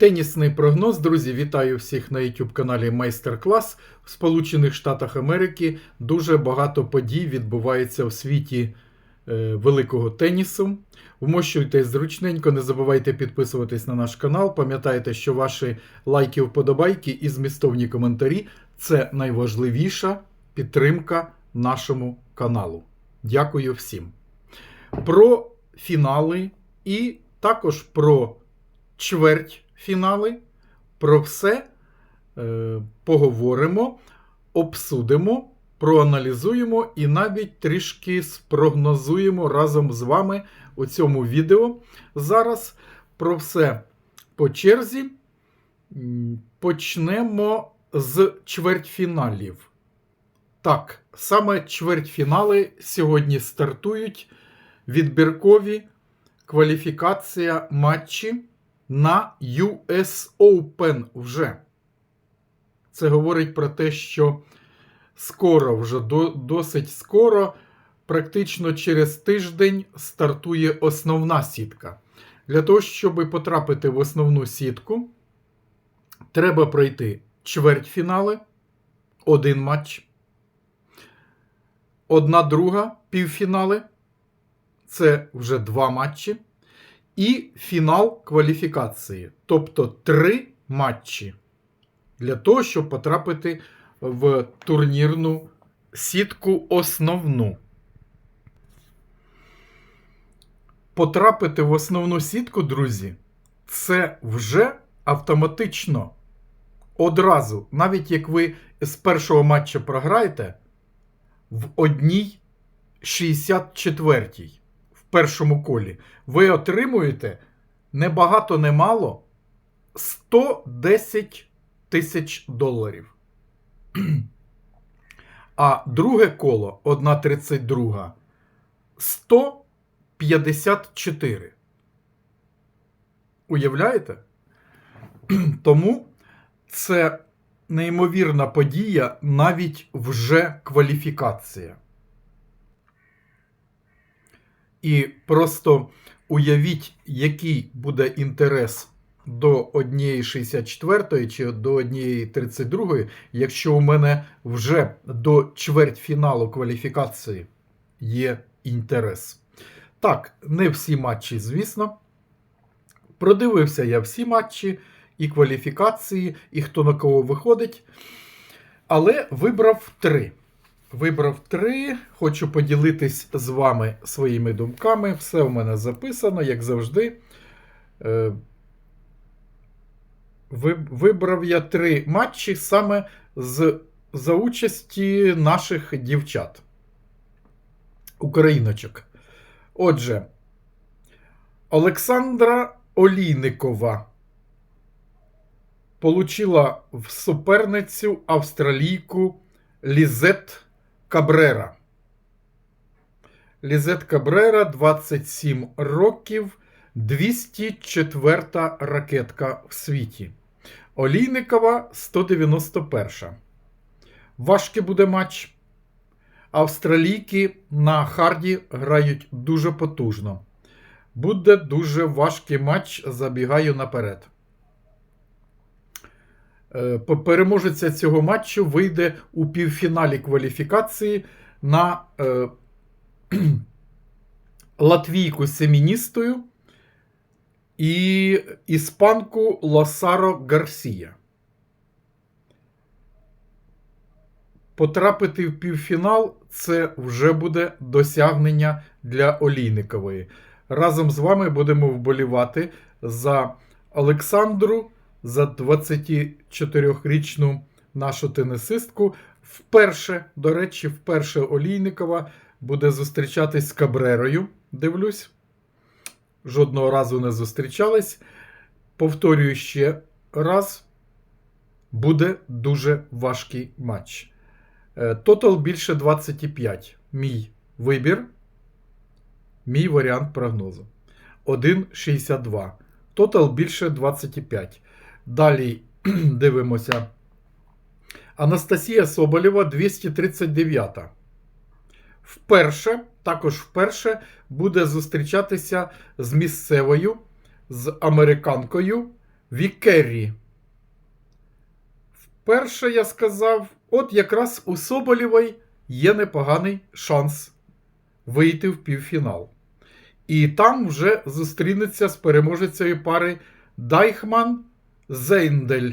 Тенісний прогноз, друзі, вітаю всіх на YouTube каналі Майстер-клас. В Сполучених Штатах Америки дуже багато подій відбувається в світі е, великого тенісу. Вмощуйте зручненько, не забувайте підписуватись на наш канал. Пам'ятайте, що ваші лайки, вподобайки і змістовні коментарі це найважливіша підтримка нашому каналу. Дякую всім. Про фінали і також про чвертьфінали. Про все е, поговоримо, обсудимо, проаналізуємо і навіть трішки спрогнозуємо разом з вами у цьому відео. Зараз про все по черзі. Почнемо з чвертьфіналів. Так, саме чвертьфінали сьогодні стартують відбіркові кваліфікація матчі на US Open вже. Це говорить про те, що скоро, вже до, досить скоро, практично через тиждень стартує основна сітка. Для того, щоб потрапити в основну сітку, треба пройти чвертьфінали, один матч, одна друга півфінали. Це вже два матчі. І фінал кваліфікації. Тобто три матчі для того, щоб потрапити в турнірну сітку основну. Потрапити в основну сітку, друзі, це вже автоматично одразу, навіть як ви з першого матча програєте, в одній 64-й в першому колі, ви отримуєте не багато, не мало 110 тисяч доларів. А друге коло 1,32 154. Уявляєте? Тому це неймовірна подія, навіть вже кваліфікація. І просто уявіть, який буде інтерес до однієї 64 чи до однієї 32, якщо у мене вже до чвертьфіналу кваліфікації є інтерес. Так, не всі матчі, звісно. Продивився я всі матчі і кваліфікації, і хто на кого виходить. Але вибрав три. Вибрав три. Хочу поділитись з вами своїми думками. Все в мене записано, як завжди. Е, Вибрав я три матчі саме з, за участі наших дівчат. Україночок. Отже, Олександра Олійникова получила в суперницю австралійку Лізет Кабрера. Лізет Кабрера 27 років, 204 ракетка в світі. Олійникова 191. Важкий буде матч. Австралійки на харді грають дуже потужно. Буде дуже важкий матч, забігаю наперед. Е, Переможеця цього матчу вийде у півфіналі кваліфікації на е, латвійку семіністою і іспанку Лосаро Гарсія. Потрапити в півфінал це вже буде досягнення для Олійникової. Разом з вами будемо вболівати за Олександру, за 24-річну нашу тенісистку. Вперше, до речі, вперше Олійникова буде зустрічатись з Кабрерою. Дивлюсь. Жодного разу не зустрічались. Повторюю ще раз. Буде дуже важкий матч. Е, Тотал більше 25. Мій вибір. Мій варіант прогнозу. 1,62. Тотал більше 25. Далі дивимося. Анастасія Соболєва 239. Вперше, також вперше, буде зустрічатися з місцевою, з американкою Вікеррі. Вперше я сказав, от якраз у Соболєвої є непоганий шанс вийти в півфінал. І там вже зустрінеться з переможецею пари Дайхман Зейндель.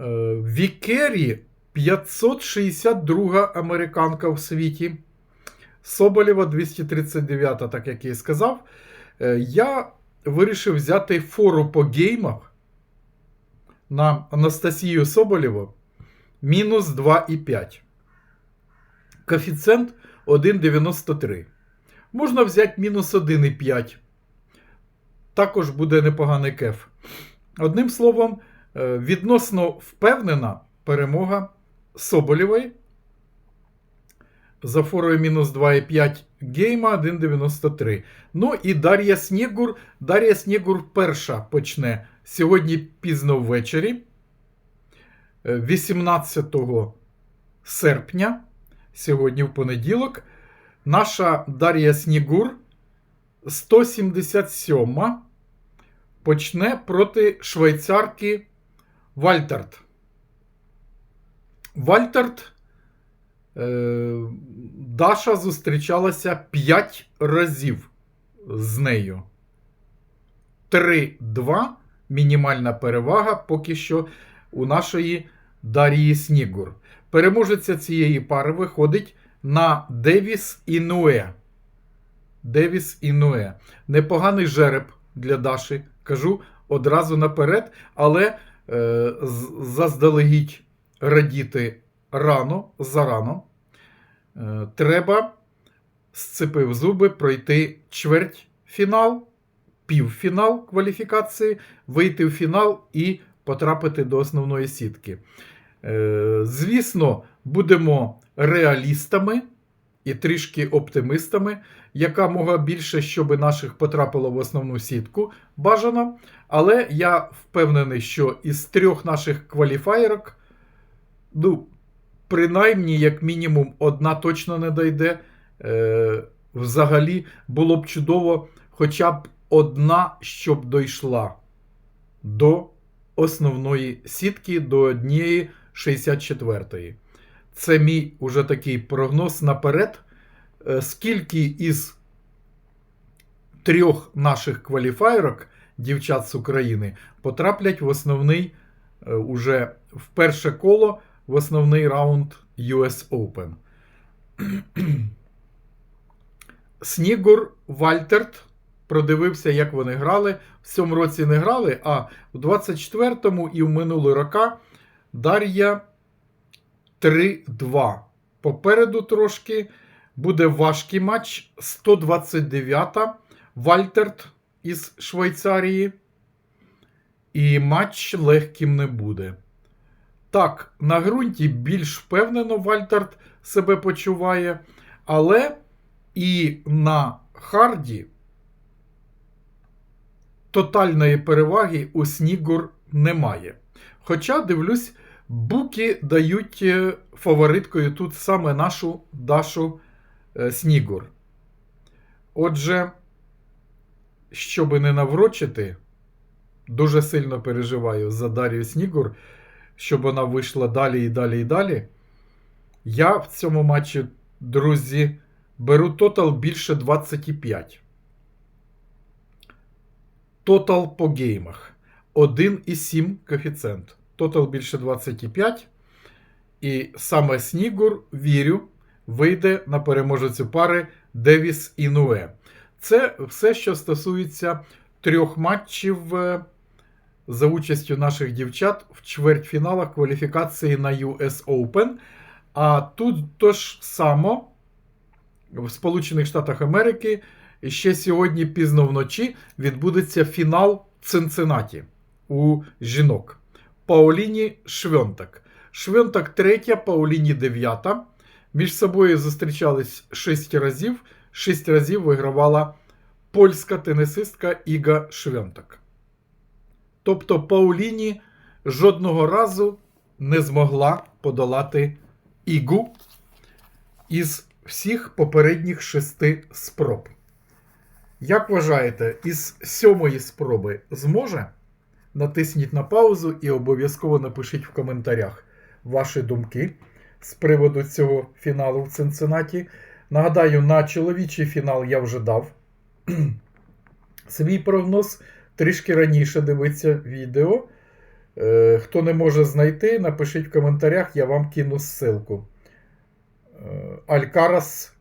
Е, Вікері 562 американка в світі. Соболєва 239, так як я і сказав. Е, Я вирішив взяти фору по геймах на Анастасію Соболєву мінус 2,5. Коефіцієнт 1,93. Можна взяти мінус 1,5. Також буде непоганий кеф. Одним словом, е, відносно впевнена перемога Соболєвої. За форою мінус 2,5 гейма 1,93. Ну і Дар'я Снігур. Дар'я Снігур перша почне сьогодні пізно ввечері, е, 18 серпня, сьогодні в понеділок. Наша Дар'я Снігур 177 почне проти швейцарки Вальтерт. Вальтерт е, Даша зустрічалася 5 разів з нею. 3-2 мінімальна перевага поки що у нашої Дарії Снігур. Переможеця цієї пари виходить на Девіс Інуе. Девіс Інуе. Непоганий жереб для Даші. Кажу одразу наперед, але е, заздалегідь радіти рано, зарано. Е, треба, сцепив зуби, пройти чверть фінал, півфінал кваліфікації, вийти в фінал і потрапити до основної сітки. Е, Звісно, будемо реалістами і трішки оптимистами, яка мога більше, щоб наших потрапило в основну сітку, бажано. Але я впевнений, що із трьох наших кваліфаєрок, ну, принаймні, як мінімум, одна точно не дойде. Е, Взагалі було б чудово, хоча б одна, щоб дійшла до основної сітки, до однієї 64-ї. Це мій уже такий прогноз наперед. Е, Скільки із трьох наших кваліфаєрок дівчат з України потраплять в основний е, уже в перше коло в основний раунд US Open. Снігур Вальтерт продивився, як вони грали. В цьому році не грали, а в 24-му і в минулі рока Дар'я 3-2. Попереду трошки буде важкий матч. 129-та Вальтерт із Швейцарії. І матч легким не буде. Так, на ґрунті більш впевнено Вальтерт себе почуває, але і на харді тотальної переваги у Снігур немає. Хоча, дивлюсь, буки дають е, фавориткою тут саме нашу Дашу е, Снігур. Отже, щоби не наврочити, дуже сильно переживаю за Дар'ю Снігур, щоб вона вийшла далі і далі і далі. Я в цьому матчі, друзі, беру тотал більше 25. Тотал по геймах. 1,7 коефіцієнт. Тотал більше 25. І саме Снігур, вірю, вийде на переможецю пари Девіс і Нуе. Це все, що стосується трьох матчів е, за участю наших дівчат в чвертьфіналах кваліфікації на US Open. А тут то ж само в Сполучених Штатах Америки ще сьогодні пізно вночі відбудеться фінал в Цинциннаті у жінок. Пауліні Швьонтак. Швьонтак третя, Пауліні дев'ята. Між собою зустрічались шість разів. Шість разів вигравала польська тенісистка Іга Швьонтак. Тобто Пауліні жодного разу не змогла подолати Ігу із всіх попередніх шести спроб. Як вважаєте, із сьомої спроби зможе? Натисніть на паузу і обов'язково напишіть в коментарях ваші думки з приводу цього фіналу в Цинциннаті. Нагадаю, на чоловічий фінал я вже дав свій прогноз. Трішки раніше дивиться відео. Е, Хто не може знайти, напишіть в коментарях, я вам кину ссылку. Е, Алькарас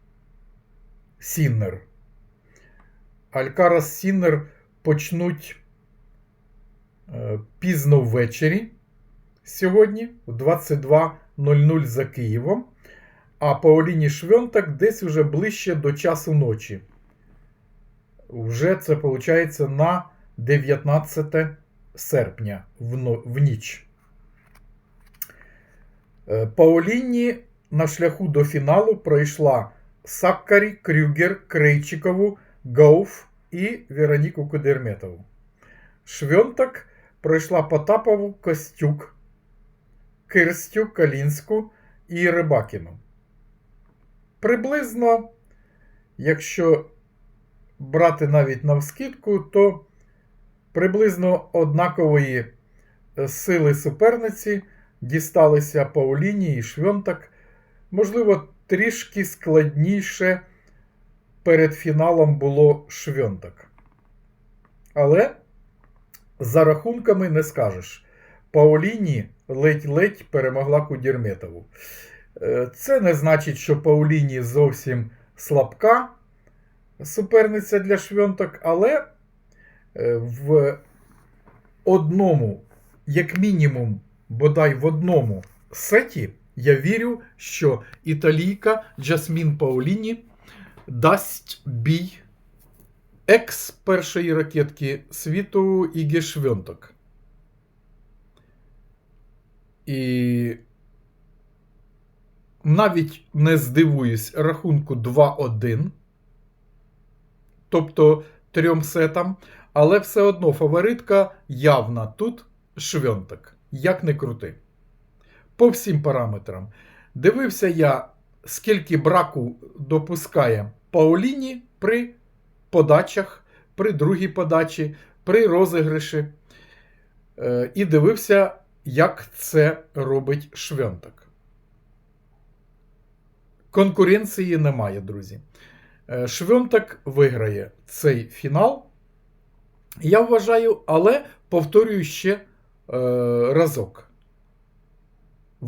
Сіннер. Алькарас Сіннер почнуть пізно ввечері сьогодні, в 22.00 за Києвом. А Паоліні Швьонтак десь уже ближче до часу ночі. Вже це виходить на 19 серпня в ніч. Е, Паоліні на шляху до фіналу пройшла Саккарі, Крюгер, Крейчикову, Гауф і Вероніку Кудерметову. Швьонтак пройшла Потапову, Костюк, Кирстю, Калінську і Рибакіну. Приблизно, якщо брати навіть навскидку, то приблизно однакової е, сили суперниці дісталися Пауліні і Швьонтак. Можливо, трішки складніше перед фіналом було Швьонтак. Але за рахунками не скажеш. Пауліні ледь-ледь перемогла Кудірметову. Е, Це не значить, що Пауліні зовсім слабка суперниця для Швьонтак, але е, в одному, як мінімум, бодай в одному сеті, я вірю, що італійка Джасмін Пауліні дасть бій екс першої ракетки світу Ігі Швьонтак. І навіть не здивуюсь рахунку 2-1, тобто трьом сетам, але все одно фаворитка явна тут Швьонтак, як не крути. По всім параметрам. Дивився я, скільки браку допускає Пауліні при подачах, при другій подачі, при розіграші. Е, І дивився, як це робить Швьонтак. Конкуренції немає, друзі. Е, виграє цей фінал. Я вважаю, але повторюю ще е, разок.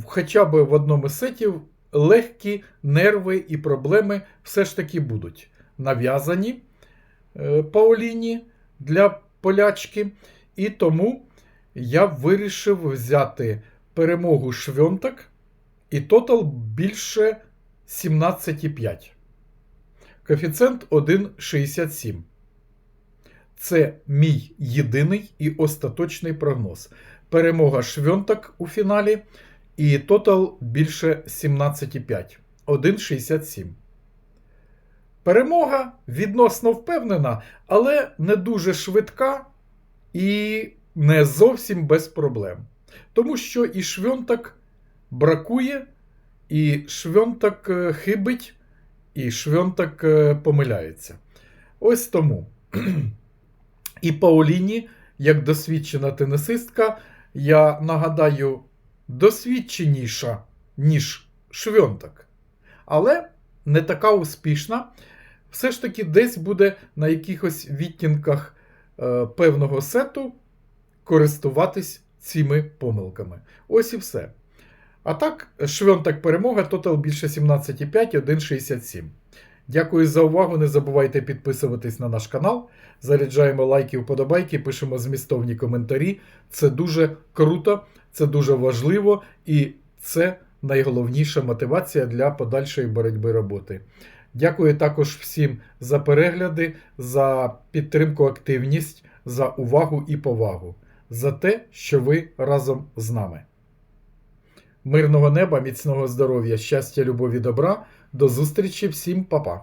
Хоча б в одному з сетів легкі нерви і проблеми все ж таки будуть нав'язані Пауліні для полячки. І тому я вирішив взяти перемогу Швьонтак і тотал більше 17,5. Коефіцієнт 1,67. Це мій єдиний і остаточний прогноз. Перемога Швьонтак у фіналі і тотал більше 17,5. 1,67. Перемога відносно впевнена, але не дуже швидка і не зовсім без проблем. Тому що і Швьонтак бракує, і Швьонтак е, хибить, і Швьонтак е, помиляється. Ось тому. І Пауліні, як досвідчена тенісистка, я нагадаю, досвідченіша, ніж Швьонтак. Але не така успішна. Все ж таки, десь буде на якихось відтінках е, певного сету користуватись цими помилками. Ось і все. А так, Швьонтак перемога, тотал більше 17,5, 1,67. Дякую за увагу. Не забувайте підписуватись на наш канал. Заряджаємо лайки, вподобайки, пишемо змістовні коментарі. Це дуже круто, це дуже важливо і це найголовніша мотивація для подальшої боротьби роботи. Дякую також всім за перегляди, за підтримку, активність, за увагу і повагу, за те, що ви разом з нами. Мирного неба, міцного здоров'я, щастя, любові, добра. До зустрічі всім, па-па!